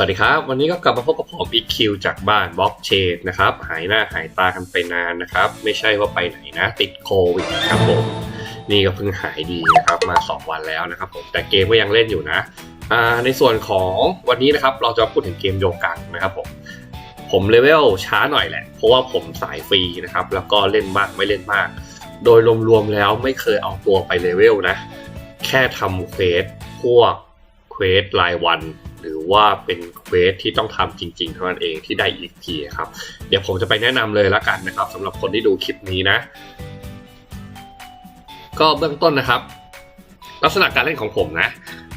สวัสดีครับ วันนี้ก็กลับมาพบกับผม EQ จากบ้านบล็อกเชนนะครับ หายหน้าหายตากันไปนานนะครับ ไม่ใช่ว่าไปไหนนะ ติดโควิดครับผม นี่ก็เพิ่งหายดีนะครับ มา 2 วันแล้วนะครับผมแต่เกมก็ยังเล่นอยู่นะอ่าในส่วนของวันนี้นะครับ เราจะพูดถึงเกมโยกังนะครับผมผมเลเวลช้าหน่อยแหละ เพราะว่าผมสายฟรีนะครับ แล้วก็เล่นมากไม่เล่นมาก โดยรวมๆแล้วไม่เคยเอาตัวไปเลเวลนะ แค่ทำเควสพวกเควสรายวัน หรือว่าเป็นเควสที่ต้องทำจริงๆเท่านั้นเองที่ได้ EXP ครับ เดี๋ยวผมจะไปแนะนำเลยละกันนะครับสำหรับคนที่ดูคลิปนี้นะ ก็เบื้องต้นนะครับ ลักษณะการเล่นของผมนะ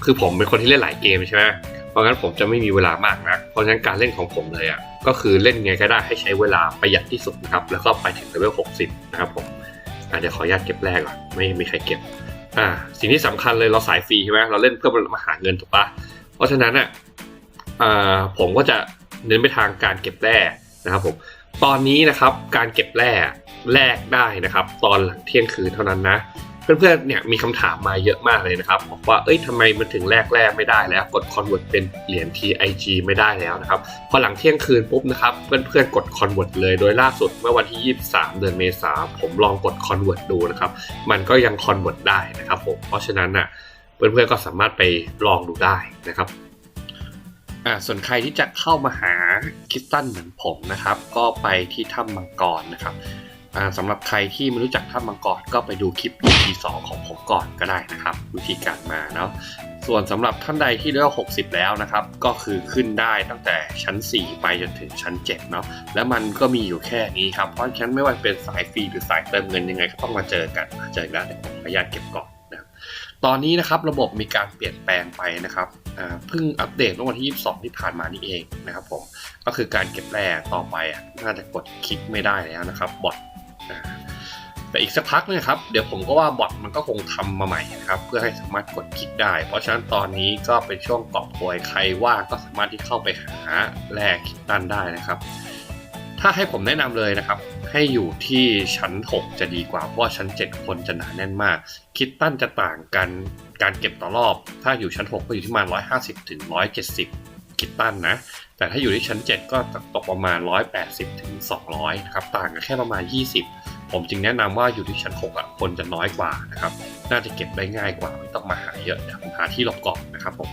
คือผมเป็นคนที่เล่นหลายเกมใช่ไหมเพราะงั้นผมจะไม่มีเวลามากนะเพราะฉะนั้นการเล่นของผมเลยอะก็คือเล่นไงก็ได้ให้ใช้เวลาประหยัดที่สุดนะครับ แล้วก็ไปถึงเลเวล60 นะครับผมอะเดี๋ยวขออนุญาตเก็บแรกก่อนไม่มีใครเก็บอ่าสิ่งที่สำคัญเลยเราสายฟรีใช่ไหมเราเล่นเพื่อมาหาเงินถูกปะ ราะฉะนั้นอะผมก็จะเน้นไปทางการเก็บแร่นะครับผมตอนนี้นะครับการเก็บแร่แลกได้นะครับ ตอนหลังเที่ยงคืนเท่านั้นนะ เพื่อนๆเนี่ยมีคำถามมาเยอะมากเลยนะครับบอกว่าเอ้ยทำไมมันถึงแลกแร่ไม่ได้แล้ว กดคอนเวิร์ตเป็นเหรียญ TIG ไม่ได้แล้วนะครับพอหลังเที่ยงคืนปุ๊บนะครับเพื่อนๆกดคอนเวิร์ตเลยโดยล่าสุดเมื่อวันที่ 23 เดือนเมษาผมลองกดคอนเวิร์ตดูนะครับ มันก็ยังคอนเวิร์ตได้นะครับผมเพราะฉะนั้นน่ะ เพื่อนๆก็สามารถไปลองดูได้นะครับอ่าส่วนใครที่จะเข้ามาหาคิสตันเหมือนผมนะครับ ก็ไปที่ถ้ำมังกรนะครับอ่าสำหรับใครที่ไม่รู้จักถ้ำมังกรก็ไปดูคลิป EP 2ของผมก่อนก็ได้นะครับ วิธีการมาเนาะส่วนสำหรับท่านใดที่เลเวล60 แล้วนะครับ ก็คือขึ้นได้ตั้งแต่ชั้น 4 ไปจนถึงชั้น 7 เนาะแล้วมันก็มีอยู่แค่นี้ครับ เพราะฉะนั้นไม่ว่าเป็นสายฟรีหรือสายเติมเงินยังไงก็ต้องมาเจอกันมาเจอกันแล้วเดี๋ยวผมขออนุญาตเก็บก่อน ตอนนี้นะครับระบบมีการเปลี่ยนแปลงไปนะครับเพิ่งอัปเดตเมื่อวันที่ 22 ที่ผ่านมานี่เองนะครับผมก็คือการเก็บแร่ต่อไปอะน่าจะกดคลิกไม่ได้แล้วนะครับบอทแต่อีกสักพักนึงครับเดี๋ยวผมก็ว่าบอทมันก็คงทำมาใหม่นะครับเพื่อให้สามารถกดคลิกได้ เพราะฉะนั้นตอนนี้ก็เป็นช่วงกอบโกยใครว่างก็สามารถที่เข้าไปหาแร่คิดตันได้นะครับ ถ้าให้ผมแนะนำเลยนะครับ ให้อยู่ที่ชั้น 6 จะดีกว่า เพราะว่าชั้น 7 คนจะหนาแน่นมาก คิดตั้นจะต่างกันการเก็บต่อรอบ ถ้าอยู่ชั้น 6 ก็อยู่ที่ประมาณ 150ถึง170 คิดตั้นนะ แต่ถ้าอยู่ที่ชั้น 7 ก็ตกประมาณ 180ถึง200นะครับต่างกันแค่ประมาณ 20 ผมจึงแนะนำว่าอยู่ที่ชั้น 6อะคนจะน้อยกว่านะครับน่าจะเก็บได้ง่ายกว่าไม่ต้องมาหาเยอะเดี๋ยวผมหาที่หลบก่อนนะครับผม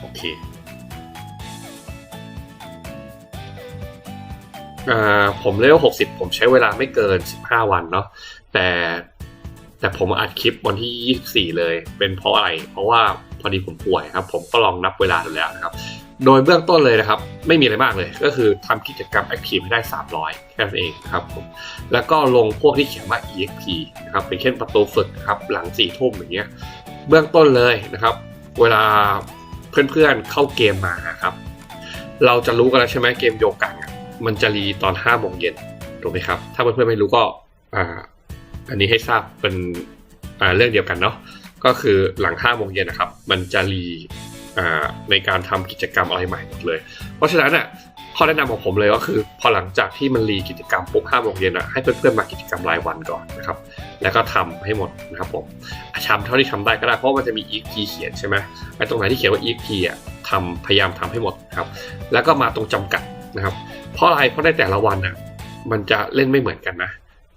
โอเค ผมเลเวล60ผมใช้เวลาไม่เกิน15วันเนาะแต่แต่ผมอัดคลิปวันที่24เลย เป็นเพราะอะไร เพราะว่าพอดีผมป่วยครับ ผมก็ลองนับเวลาดูแล้วนะครับ โดยเบื้องต้นเลยนะครับ ไม่มีอะไรมากเลย ก็คือทำกิจกรรม Active ให้ได้ 300 แค่นั้นเองครับผมแล้วก็ลงพวกที่เขียนว่า EXP นะครับเป็นเช่นประตูฝึกครับหลัง4ทุ่มอย่างเงี้ยเบื้องต้นเลยนะครับ เวลาเพื่อนๆเข้าเกมมาครับ เราจะรู้กันแล้วใช่ไหมเกมโยกัง มันจะรีตอน5โมงเย็นถูกไหมครับ ถ้าเพื่อนๆไม่รู้ก็อ่าอันนี้ให้ทราบเป็นอ่าเรื่องเดียวกันเนาะก็คือหลัง5โมงเย็นนะครับ มันจะรีอ่าในการทำกิจกรรมอะไรใหม่หมดเลย เพราะฉะนั้นอะข้อแนะนำของผมเลยก็คือ พอหลังจากที่มันรีกิจกรรมปุ๊บ5โมงเย็นอะให้เพื่อนๆมากิจกรรมรายวันก่อนนะครับ แล้วก็ทำให้หมดนะครับผมทำเท่าที่ทำได้ก็ได้เพราะมันจะมี EXP เขียนใช่ไหมไอ้ตรงไหนที่เขียนว่า EXP อะทำพยายามทำให้หมดครับ แล้วก็มาตรงจำกัดนะครับ เพราะอะไรเพราะในแต่ละวันอะมันจะเล่นไม่เหมือนกันนะ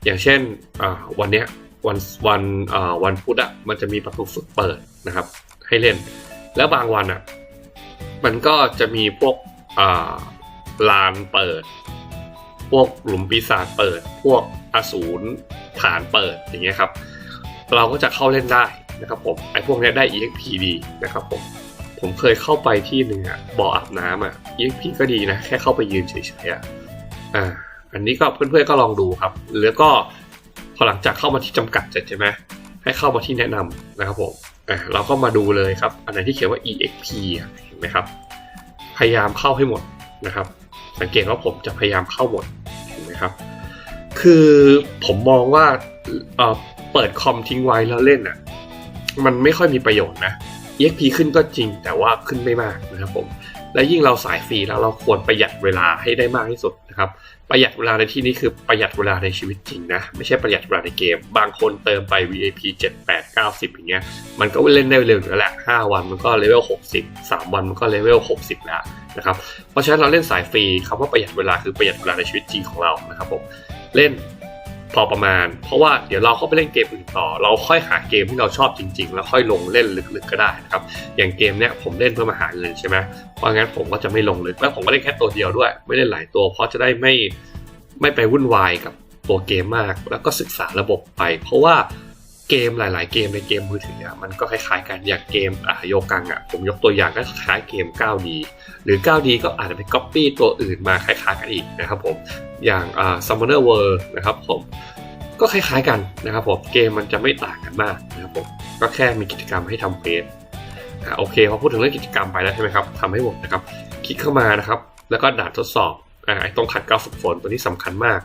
อย่างเช่นอ่าวันเนี้ยวันวันอ่าวันพุธอะมันจะมีประตูฝึกเปิดนะครับ ให้เล่น แล้วบางวันอะมันก็จะมีพวกอ่าลานเปิด พวกหลุมปีศาจเปิด พวกอสูรฐานเปิดอย่างเงี้ยครับ เราก็จะเข้าเล่นได้นะครับผมไอ้พวกเนี้ยได้ EXP ดีนะครับผม ผมเคยเข้าไปที่หนึ่งอะบ่ออาบน้ำอะ EXP ก็ดีนะ แค่เข้าไปยืนเฉยๆอะอ่า อันนี้ก็เพื่อนๆก็ลองดูครับ แล้วก็พอหลังจากเข้ามาที่จำกัดเสร็จใช่ไหมให้เข้ามาที่แนะนำนะครับผมอ่าเราก็มาดูเลยครับ อันไหนที่เขียนว่า EXP เห็นไหมครับ พยายามเข้าให้หมดนะครับ สังเกตว่าผมจะพยายามเข้าหมดเห็นไหมครับ คือผมมองว่าเออเปิดคอมทิ้งไว้แล้วเล่นอะมันไม่ค่อยมีประโยชน์นะ EXP ขึ้นก็จริงแต่ว่าขึ้นไม่มากนะครับผมและยิ่งเราสายฟรีแล้วเราควรประหยัดเวลาให้ได้มากที่สุดนะครับประหยัดเวลาในที่นี้คือประหยัดเวลาในชีวิตจริงนะ ไม่ใช่ประหยัดเวลาในเกม บางคนเติมไป VIP 7 8 90อย่างเงี้ยมันก็เล่นได้เร็วอยู่แล้วแหละ5วันมันก็เลเวล60 3 วันมันก็เลเวล60 แล้วนะครับเพราะฉะนั้นเราเล่นสายฟรีคำว่าประหยัดเวลาคือประหยัดเวลาในชีวิตจริงของเรานะครับผมเล่น พอประมาณ เพราะว่าเดี๋ยวเราเข้าไปเล่นเกมอื่นต่อ เราค่อยหาเกมที่เราชอบจริง ๆ แล้วค่อยลงเล่นลึกๆก็ได้นะครับอย่างเกมเนี้ยผมเล่นเพื่อมาหาเงินใช่ไหมเพราะงั้นผมก็จะไม่ลงลึกแล้วผมก็เล่นแค่ตัวเดียวด้วย ไม่เล่นหลายตัวเพราะจะได้ไม่ไม่ไปวุ่นวายกับตัวเกมมาก แล้วก็ศึกษาระบบไป เพราะว่า เกมหลาย ๆ เกมในเกมมือถือมันก็คล้ายๆกันอย่างเกมอะโยกังอะผมยกตัวอย่างก็คล้ายเกม 9D หรือ 9D ก็อาจจะไปก๊อปปี้ตัวอื่นมาคล้ายๆกันอีกนะครับผมอย่างอ่า Summoner World นะครับผมก็คล้ายๆกันนะครับผมเกมมันจะไม่ต่างกันมากนะครับผมก็แค่มีกิจกรรมให้ทำเฟสโอเคพอพูดถึงเรื่องกิจกรรมไปแล้วใช่ไหมครับทำให้หมดนะครับคลิกเข้ามานะครับ แล้วก็ด่านทดสอบอ่าไอ้ตรงขัดเกลาฝึกฝนตัวนี้สำคัญมาก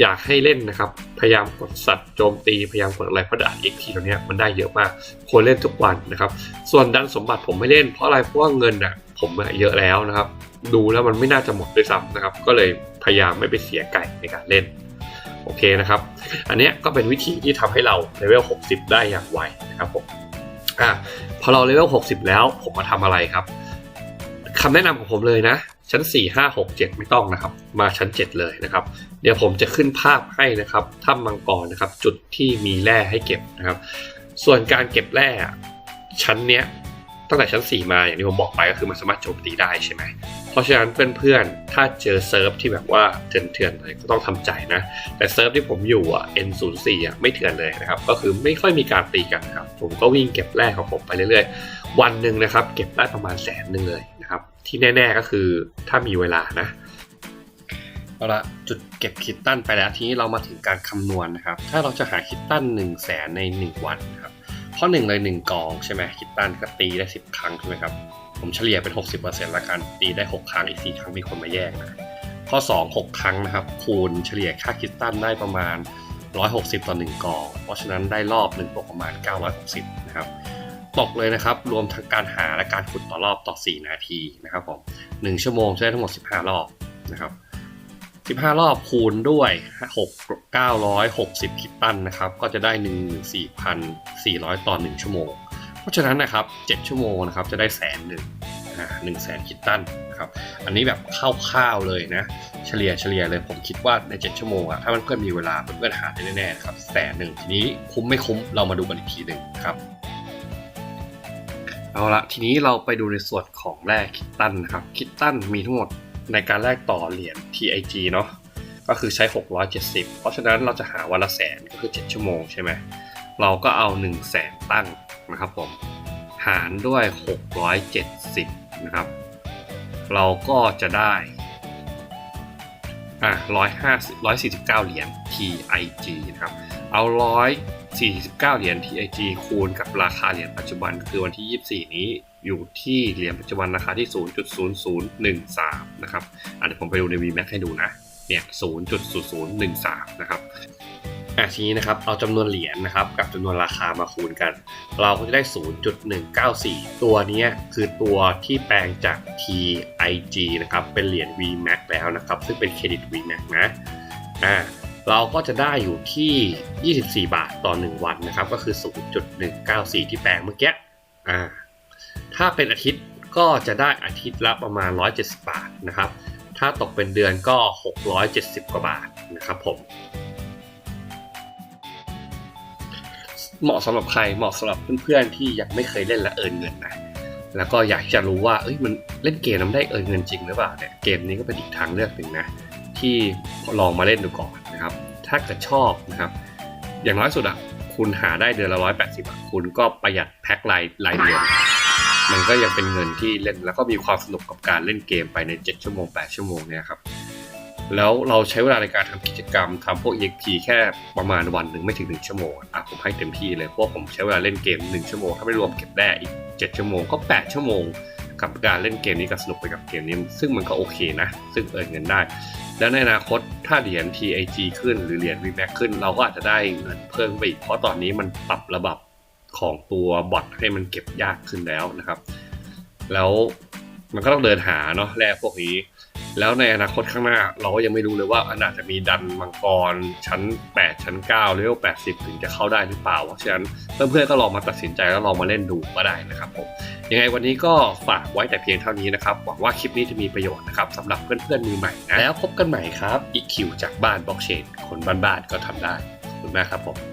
อยากให้เล่นนะครับ พยายามกดสัตว์โจมตี พยายามกดอะไรเพราะด่าน XP ตัวเนี้ยมันได้เยอะมากควรเล่นทุกวันนะครับ ส่วนดันสมบัติผมไม่เล่นเพราะอะไรเพราะว่าเงินอะผมเยอะแล้วนะครับ ดูแล้วมันไม่น่าจะหมดด้วยซ้ำนะครับ ก็เลยพยายามไม่ไปเสียไก่ในการเล่นโอเคนะครับ อันนี้ก็เป็นวิธีที่ทำให้เราเลเวล 60 ได้อย่างไวนะครับผมอะพอเราเลเวล 60 แล้วผมมาทำอะไรครับคำแนะนำของผมเลยนะ ชั้น 4 5 6 7 ไม่ต้องนะครับ มาชั้น 7 เลยนะครับ เดี๋ยวผมจะขึ้นภาพให้นะครับถ้ำมังกรนะครับ จุดที่มีแร่ให้เก็บนะครับ ส่วนการเก็บแร่ชั้นเนี้ยตั้งแต่ชั้น 4 มาอย่างที่ผมบอกไปก็คือมันสามารถโจมตีได้ใช่ไหมเพราะฉะนั้นเพื่อนๆ ถ้าเจอเซิร์ฟที่แบบว่าเถื่อนๆเลยก็ต้องทำใจนะ แต่เซิร์ฟที่ผมอยู่อะ N04 อะไม่เถื่อนเลยนะครับ ก็คือไม่ค่อยมีการตีกันนะครับ ผมก็วิ่งเก็บแร่ของผมไปเรื่อยๆ วันหนึ่งนะครับ เก็บได้ประมาณแสนหนึ่งเลย นะครับ ที่แน่ ๆก็คือถ้ามีเวลานะเอาละจุดเก็บคิตตันไปแล้วทีนี้เรามาถึงการคำนวณนะครับ ถ้าเราจะหาคิตตัน1นึ่งแสนใน 1 วันนะครับข้อ1เลย 1 กองใช่ไหมคิตตันก็ตีได้ 10 ครั้งใช่ไหมครับผมเฉลี่ยเป็น 60%ละกันตีได้ 6 ครั้งอีก 4 ครั้งมีคนมาแย่งนะข้อ 2 6 ครั้งนะครับ คูณเฉลี่ยค่าคิตตันได้ประมาณ 160 ต่อ 1 กอง เพราะฉะนั้นได้รอบหนึ่งตกประมาณ 960 นะครับ ตกเลยนะครับ รวมทั้งการหาและการขุดต่อรอบต่อ 4 นาทีนะครับผม1ชั่วโมงจะได้ทั้งหมด 15 รอบนะครับ15 รอบคูณด้วย 6 960คิตตันนะครับ ก็จะได้ 14,400 ต่อ 1 ชั่วโมง เพราะฉะนั้นนะครับ 7 ชั่วโมงนะครับ จะได้แสนหนึ่งหนึ่งแสนคิตตันนะครับ อันนี้แบบคร่าวๆเลยนะ เฉลี่ยเฉลี่ยเลยผมคิดว่าใน 7 ชั่วโมงอะถ้ามันเพื่อนมีเวลาเพื่อนหาได้แน่ๆครับแสนหนึ่งทีนี้คุ้มไม่คุ้มเรามาดูกันอีกทีหนึ่งครับ เอาละทีนี้เราไปดูในส่วนของแรกคิตตันนะครับคิตตันมีทั้งหมดในการแลกต่อเหรียญ TIG เนาะก็คือใช้ 670 เพราะฉะนั้นเราจะหาวันละแสนก็คือ 7 ชั่วโมงใช่ไหมเราก็เอา 1 0 0 0 0แสนตั้งนะครับผมหารด้วย 670 นะครับ เราก็จะได้อะ150 149 เหรียญ TIG นะครับ เอา 49 เหรียญ TIG คูณกับราคาเหรียญปัจจุบันก็คือวันที่ 24 นี้อยู่ที่เหรียญปัจจุบันราคาที่ 0.0013 นะครับอะเดี๋ยวผมไปดูใน VMAX ให้ดูนะ เนี่ย 0.0013 นะครับอะทีนี้นะครับเอาจำนวนเหรียญนะครับกับจำนวนราคามาคูณกัน เราก็จะได้ 0.194 ตัวนี้คือตัวที่แปลงจาก TIG นะครับเป็นเหรียญ VMAX แล้วนะครับ ซึ่งเป็นเครดิต VMAX นะอ่า เราก็จะได้อยู่ที่ 24 บาทต่อ 1 วันนะครับ ก็คือ 0.194 ที่แปลงเมื่อกี้อ่าถ้าเป็นอาทิตย์ก็จะได้อาทิตย์ละประมาณ 170 บาทนะครับ ถ้าตกเป็นเดือนก็ 670 กว่าบาทนะครับผม เหมาะสำหรับใครเหมาะสำหรับเพื่อนๆที่ยังไม่เคยเล่นและเอินเงินนะแล้วก็อยากจะรู้ว่าเอ้ยมันเล่นเกมมันได้เอินเงินจริงหรือเปล่าเนี่ยเกมนี้ก็เป็นอีกทางเลือกหนึ่งนะ ที่ลองมาเล่นดูก่อนนะครับ ถ้าเกิดชอบนะครับ อย่างน้อยสุดอะคุณหาได้เดือนละร้อยแปดสิบคุณก็ประหยัดแพ็ครายรายเดือนมันก็ยังเป็นเงินที่เล่นแล้วก็มีความสนุกกับการเล่นเกมไปใน 7 ชั่วโมง 8 ชั่วโมงเนี่ยครับ แล้วเราใช้เวลาในการทำกิจกรรมทำพวก EXP แค่ประมาณวันหนึ่งไม่ถึง 1 ชั่วโมงอะผมให้เต็มที่เลยเพราะผมใช้เวลาเล่นเกม 1 ชั่วโมง ถ้าไม่รวมเก็บแร่อีก 7 ชั่วโมงก็ 8 ชั่วโมง กับการเล่นเกมนี้กับสนุกไปกับเกมนี้ ซึ่งมันก็โอเคนะ ซึ่งเอินเงินได้ แล้วในอนาคตถ้าเหรียญ TIG ขึ้นหรือเหรียญ VMAX ขึ้น เราก็อาจจะได้เงินเพิ่มไปอีก เพราะตอนนี้มันปรับระบบของตัวบอทให้มันเก็บยากขึ้นแล้วนะครับ แล้วมันก็ต้องเดินหาเนาะแร่พวกนี้ แล้วในอนาคตข้างหน้าเราก็ยังไม่รู้เลยว่าอันอาจจะมีดันมังกรชั้น 8 ชั้น9เลเวล80 ถึงจะเข้าได้หรือเปล่า เพราะฉะนั้นเพื่อนๆก็ลองมาตัดสินใจแล้วลองมาเล่นดูก็ได้นะครับผมยังไงวันนี้ก็ฝากไว้แต่เพียงเท่านี้นะครับ หวังว่าคลิปนี้จะมีประโยชน์นะครับสำหรับเพื่อนๆมือใหม่นะแล้วพบกันใหม่ครับอีคิวจากบ้านบล็อกเชนคนบ้านๆก็ทำได้ขอบคุณมากครับผม